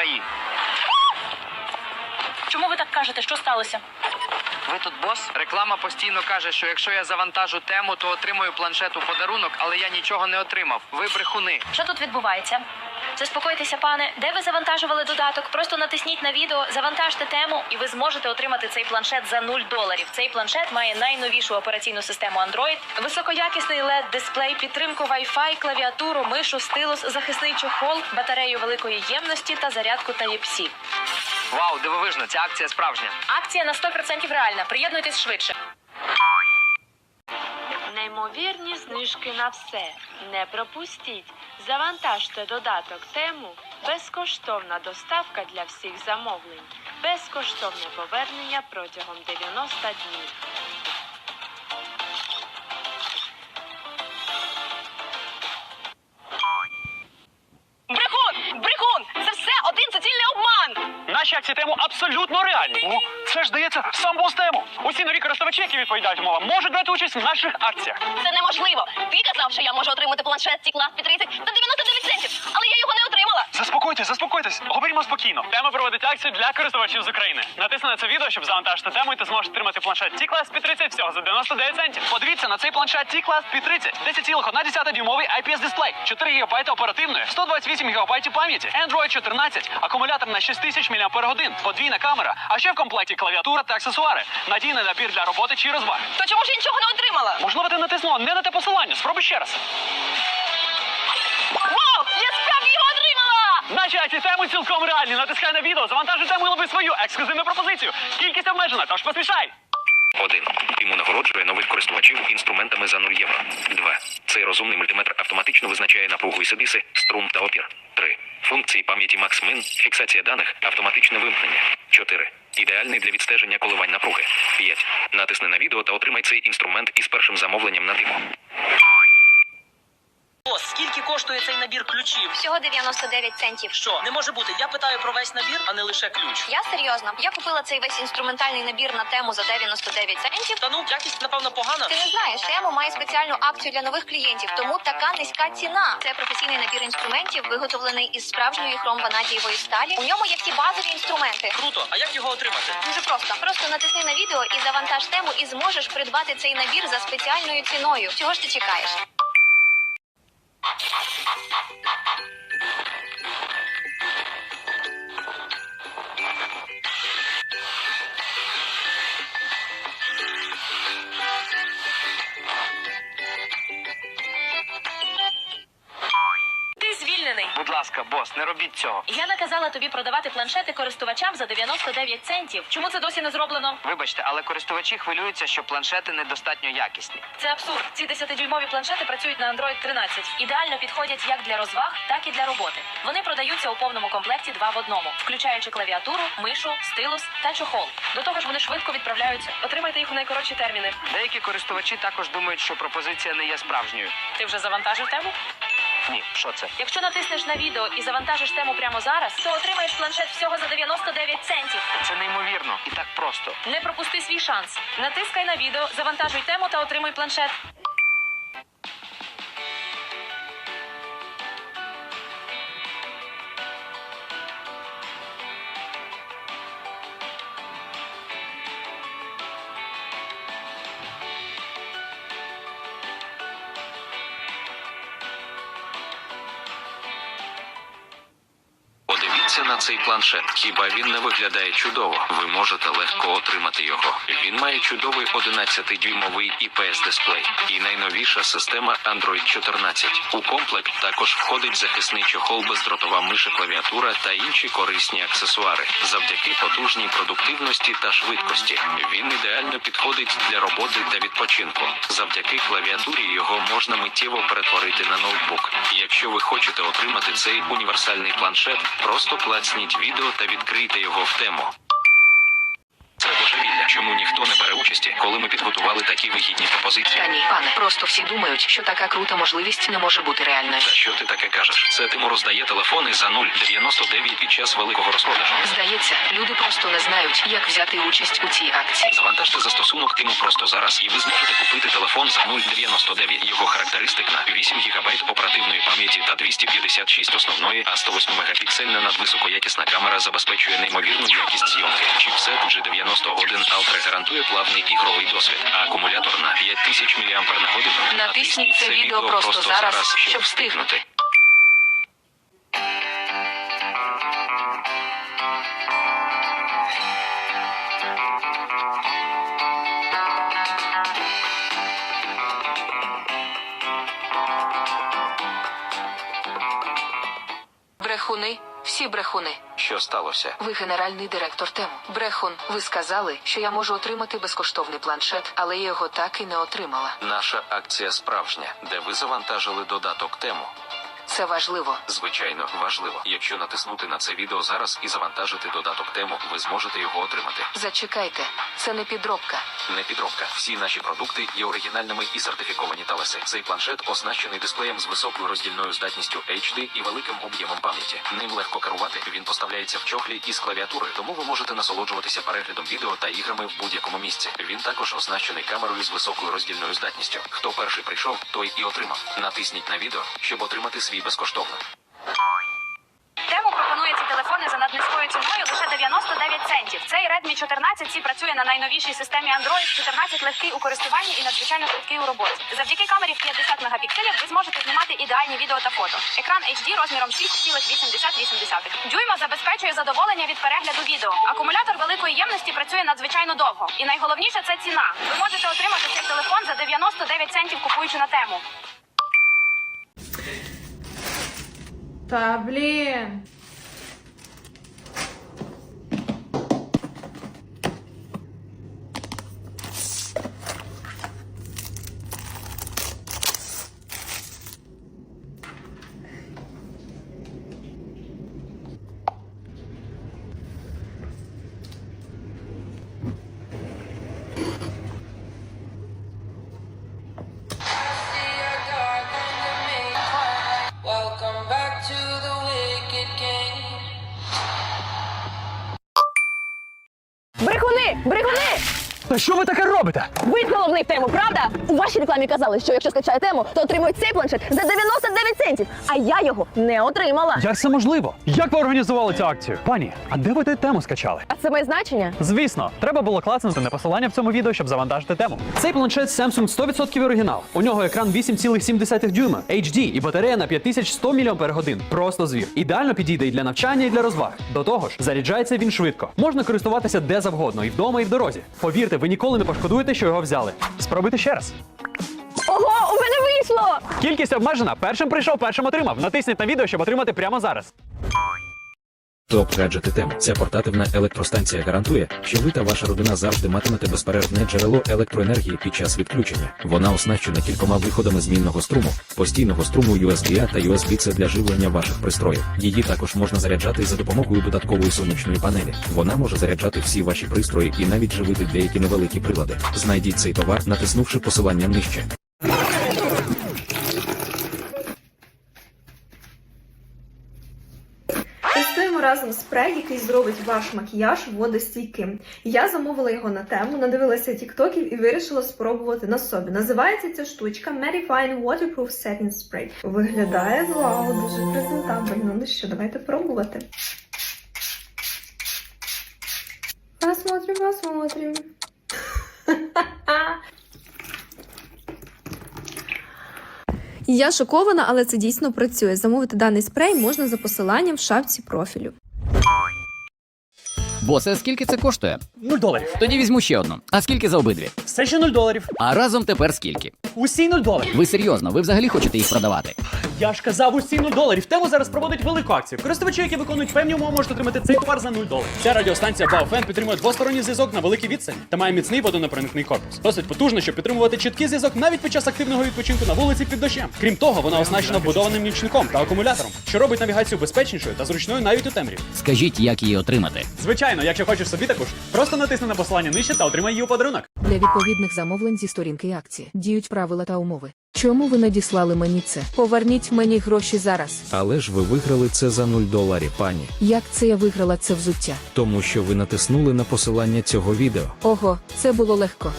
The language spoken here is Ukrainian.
шахраї. Чому ви так кажете? Що сталося? Ви тут бос? Реклама постійно каже, що якщо я завантажу тему, то отримую планшет у подарунок, але я нічого не отримав. Ви брехуни. Що тут відбувається? Заспокойтеся, пане. Де ви завантажували додаток? Просто натисніть на відео, завантажте тему, і ви зможете отримати цей планшет за 0 доларів. Цей планшет має найновішу операційну систему Android, високоякісний led дисплей, підтримку Wi-Fi, клавіатуру, мишу, стилус, захисний чохол, батарею великої ємності та зарядку Type-C. Вау, дивовижно, ця акція справжня. Акція на 100% реальна. Приєднуйтесь швидше. Неймовірні знижки на все. Не пропустіть. Завантажте додаток тему. Безкоштовна доставка для всіх замовлень. Безкоштовне повернення протягом 90 днів. Брехун! Брехун! Це все один суцільний обман! Наші акції тему абсолютно реальні. О, це ж здається сам бос тему. Усі нові користувачі, які відповідають умовам, можуть брати участь в наших акціях. Це неможливо. Ти казав, що я можу отримати планшет C-клас під 30 за 99 центів, але я його не отримала. Заспокойтесь, заспокойтесь. Говоримо спокійно. Тема проводить акцію для користувачів з України. Натисни на це відео, щоб завантажити тему, і ти зможеш отримати планшет T-Class P30 всього за 99 центів. Подивіться на цей планшет T-Class P30. 10,1 дюймовий IPS дисплей, 4 ГБ оперативної, 128 ГБ пам'яті, Android 14, акумулятор на 6000 мАч, подвійна камера, а ще в комплекті клавіатура та аксесуари, надійний набір для роботи чи розваг. То чому ж я нічого не отримала? Можливо, ти натиснула не на те посилання. Спробуй ще раз. Наші теми цілком реальні. Натискай на відео, завантажуй тему і лови свою ексклюзивну пропозицію. Кількість обмежена, тож поспішай. 1. Тиму нагороджує нових користувачів інструментами за 0 євро. 2. Цей розумний мультиметр автоматично визначає напругу і сидиси, струм та опір. 3. Функції пам'яті Max-Min, фіксація даних, автоматичне вимкнення. 4. Ідеальний для відстеження коливань напруги. 5. Натисни на відео та отримай цей інструмент із першим замовленням на тиму. Бос, скільки коштує цей набір ключів? Всього 99 центів. Що, не може бути? Я питаю про весь набір, а не лише ключ. Я серйозно. Я купила цей весь інструментальний набір на тему за 99 центів. Та ну, якість, напевно, погана. Ти не знаєш, тему має спеціальну акцію для нових клієнтів, тому така низька ціна. Це професійний набір інструментів, виготовлений із справжньої хромванадієвої сталі. У ньому є всі базові інструменти. Круто, а як його отримати? Дуже просто. Просто натисни на відео і завантаж тему, і зможеш придбати цей набір за спеціальною ціною. Чого ж ти чекаєш? Okay. Ласка, бос, не робіть цього. Я наказала тобі продавати планшети користувачам за 99 центів. Чому це досі не зроблено? Вибачте, але користувачі хвилюються, що планшети недостатньо якісні. Це абсурд. Ці 10-дюймові планшети працюють на Android 13. Ідеально підходять як для розваг, так і для роботи. Вони продаються у повному комплекті два в одному, включаючи клавіатуру, мишу, стилус та чохол. До того ж, вони швидко відправляються. Отримайте їх у найкоротші терміни. Деякі користувачі також думають, що пропозиція не є справжньою. Ти вже завантажив тему? Ні, що це? Якщо натиснеш на відео і завантажиш тему прямо зараз, то отримаєш планшет всього за 99 центів. Це неймовірно і так просто. Не пропусти свій шанс. Натискай на відео, завантажуй тему та отримуй планшет. Подивіться на цей планшет. Хіба він не виглядає чудово? Ви можете легко отримати його. Він має чудовий 11-дюймовий IPS дисплей і найновіша система Android 14. У комплект також входить захисний чохол, бездротова миша, клавіатура та інші корисні аксесуари. Завдяки потужній продуктивності та швидкості. Він ідеально підходить для роботи та відпочинку. Завдяки клавіатурі його можна миттєво перетворити на ноутбук. Якщо ви хочете отримати цей універсальний планшет, просто клацніть відео та відкрийте його в тему. Чому ніхто не бере участі, коли ми підготували такі вигідні пропозиції? Та ні, пане, просто всі думають, що така крута можливість не може бути реальною. Та що ти таке кажеш? Це Тиму роздає телефони за 0,99 під час великого розпродажу. Здається, люди просто не знають, як взяти участь у цій акції. Завантажте застосунок Тиму просто зараз, і ви зможете купити телефон за 0,99. Його характеристик на 8 ГБ оперативної пам'яті та 256 основної, а 108 мегапіксельна надвисокоякісна камера забезпечує неймовірну якість зйомки. Чіпсет G91 Ultra гарантує плавний ігровий досвід, а акумулятор на 5000 мАч. Натисніть це відео просто зараз, щоб встигнути. Всі брехуни. Що сталося? Ви генеральний директор тему. Брехун, ви сказали, що я можу отримати безкоштовний планшет, але я його так і не отримала. Наша акція справжня, де ви завантажили додаток тему. Це важливо. Звичайно, важливо. Якщо натиснути на це відео зараз і завантажити додаток тему, ви зможете його отримати. Зачекайте, це не підробка. Не підробка. Всі наші продукти є оригінальними і сертифіковані талеси. Цей планшет оснащений дисплеєм з високою роздільною здатністю HD і великим об'ємом пам'яті. Ним легко керувати. Він поставляється в чохлі із клавіатури, тому ви можете насолоджуватися переглядом відео та іграми в будь-якому місці. Він також оснащений камерою з високою роздільною здатністю. Хто перший прийшов, той і отримав. Натисніть на відео, щоб отримати свій безкоштовно. Тему пропонує ці телефони за наднизькою ціною лише 99 центів. Цей Redmi 14 C працює на найновішій системі Android 14 легкий у користуванні і надзвичайно швидкий у роботі. Завдяки камері в 50 мегапікселів ви зможете знімати ідеальні відео та фото. Екран HD розміром 6,80. Дюйма забезпечує задоволення від перегляду відео. Акумулятор великої ємності працює надзвичайно довго. І найголовніше це ціна. Ви можете отримати цей телефон за 99 центів, купуючи на тему. Та блін. Та що ви таке робите? Ви головний в тему, правда? У вашій рекламі казали, що якщо скачає тему, то отримують цей планшет за 99 центів. А я його не отримала. Як це можливо? Як ви організували цю акцію? Пані, а де ви ту тему скачали? А це має значення? Звісно, треба було клацнути на посилання в цьому відео, щоб завантажити тему. Цей планшет Samsung 100% оригінал. У нього екран 8,7 дюйма, HD і батарея на 5100 мАч. Просто звір. Ідеально підійде і для навчання, і для розваг. До того ж, заряджається він швидко. Можна користуватися де завгодно, і вдома, і в дорозі. Повірте, ви ніколи не пошкодуєте, що його взяли. Спробуйте ще раз. Ого, у мене вийшло! Кількість обмежена. Першим прийшов, першим отримав. Натисніть на відео, щоб отримати прямо зараз. Топ гаджети тем. Ця портативна електростанція гарантує, що ви та ваша родина завжди матимете безперервне джерело електроенергії під час відключення. Вона оснащена кількома виходами змінного струму, постійного струму USB-A та USB-C для живлення ваших пристроїв. Її також можна заряджати за допомогою додаткової сонячної панелі. Вона може заряджати всі ваші пристрої і навіть живити деякі невеликі прилади. Знайдіть цей товар, натиснувши посилання нижче. Разом спрей, який зробить ваш макіяж водостійким. Я замовила його на тему, надивилася тіктоків і вирішила спробувати на собі. Називається ця штучка Merifine Waterproof Setting Spray. Виглядає вау, дуже презентабельно. Ну що, давайте пробувати. Посмотрим, посмотрим. Я шокована, але це дійсно працює. Замовити даний спрей можна за посиланням в шапці профілю. Босе, скільки це коштує? Нуль доларів. Тоді візьму ще одну. А скільки за обидві? Все ще нуль доларів. А разом тепер скільки? Усі 0 доларів. Ви серйозно, ви взагалі хочете їх продавати? Я ж казав усі 0 доларів. Тему зараз проводить велику акцію. Користувачі, які виконують певні умови, можуть отримати цей товар за 0 доларів. Ця радіостанція Baofeng підтримує двосторонній зв'язок на великій відстані та має міцний водонепроникний корпус. Досить потужно, щоб підтримувати чіткий зв'язок навіть під час активного відпочинку на вулиці під дощем. Крім того, вона оснащена вбудованим нічником та акумулятором, що робить навігацію безпечнішою та зручною навіть у темряві. Скажіть, як її отримати? Звичайно, якщо хочеш собі таку ж, просто натисни на посилання нижче та отримай її у подарунок. Для відповідних замовлень зі сторінки акції діють правила та умови. Чому ви надіслали мені це? Поверніть мені гроші зараз. Але ж ви виграли це за 0 доларів, пані. Як це я виграла це взуття? Тому що ви натиснули на посилання цього відео. Ого, це було легко.